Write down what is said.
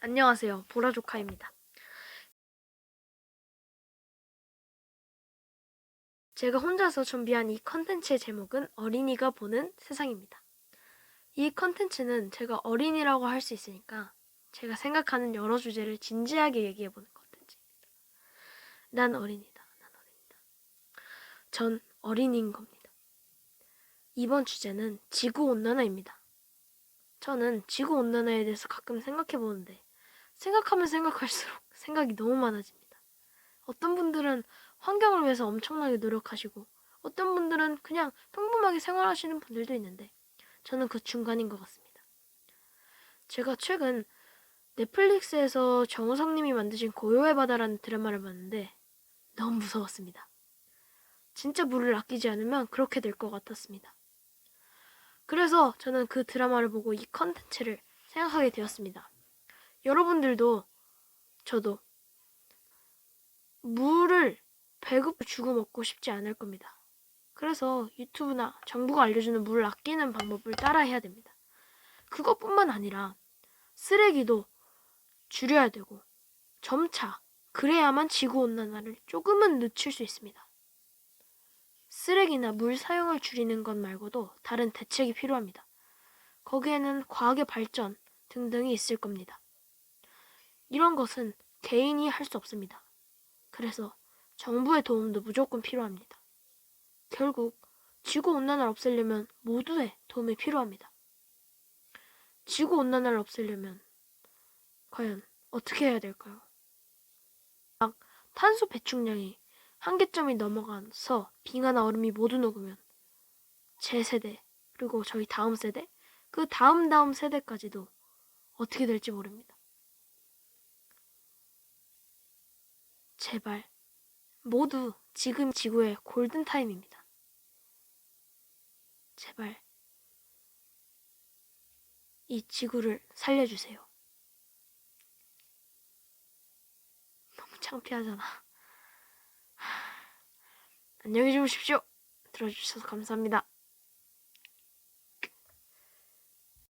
안녕하세요. 보라조카입니다. 제가 혼자서 준비한 이 컨텐츠의 제목은 어린이가 보는 세상입니다. 이 컨텐츠는 제가 어린이라고 할 수 있으니까 제가 생각하는 여러 주제를 진지하게 얘기해보는 컨텐츠입니다. 난 어린이다. 난 어린이다. 전 어린이인 겁니다. 이번 주제는 지구온난화입니다. 저는 지구온난화에 대해서 가끔 생각해보는데 생각하면 생각할수록 생각이 너무 많아집니다. 어떤 분들은 환경을 위해서 엄청나게 노력하시고 어떤 분들은 그냥 평범하게 생활하시는 분들도 있는데 저는 그 중간인 것 같습니다. 제가 최근 넷플릭스에서 정우성님이 만드신 고요의 바다라는 드라마를 봤는데 너무 무서웠습니다. 진짜 물을 아끼지 않으면 그렇게 될 것 같았습니다. 그래서 저는 그 드라마를 보고 이 컨텐츠를 생각하게 되었습니다. 여러분들도 저도 물을 배급 주고 먹고 싶지 않을 겁니다. 그래서 유튜브나 정부가 알려주는 물을 아끼는 방법을 따라 해야 됩니다. 그것뿐만 아니라 쓰레기도 줄여야 되고 점차 그래야만 지구온난화를 조금은 늦출 수 있습니다. 쓰레기나 물 사용을 줄이는 것 말고도 다른 대책이 필요합니다. 거기에는 과학의 발전 등등이 있을 겁니다. 이런 것은 개인이 할 수 없습니다. 그래서 정부의 도움도 무조건 필요합니다. 결국 지구 온난화를 없애려면 모두의 도움이 필요합니다. 지구 온난화를 없애려면 과연 어떻게 해야 될까요? 막 탄소 배출량이 한계점이 넘어가서 빙하나 얼음이 모두 녹으면 제 세대 그리고 저희 다음 세대 그 다음 다음 세대까지도 어떻게 될지 모릅니다. 제발 모두 지금 지구의 골든 타임입니다. 제발 이 지구를 살려주세요. 너무 창피하잖아. 안녕히 주무십시오. 들어주셔서 감사합니다.